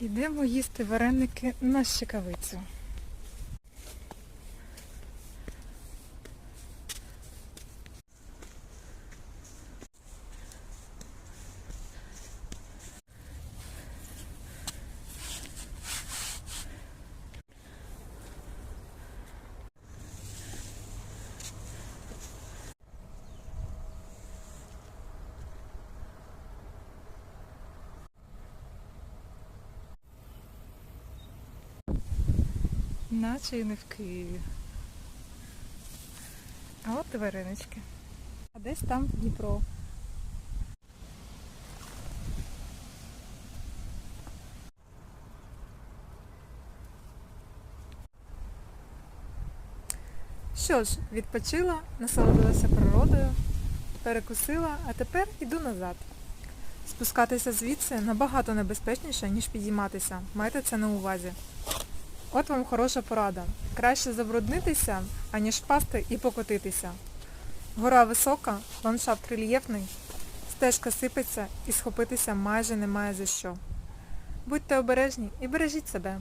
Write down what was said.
Ідемо їсти вареники на щекавицю. Наче і не в Києві. А от і варенички. А десь там Дніпро. Що ж, відпочила, насолодилася природою, перекусила, а тепер іду назад. Спускатися звідси набагато небезпечніше, ніж підійматися. Майте це на увазі. От вам хороша порада. Краще забруднитися, аніж впасти і покотитися. Гора висока, ландшафт рельєфний, стежка сипеться і схопитися майже немає за що. Будьте обережні і бережіть себе.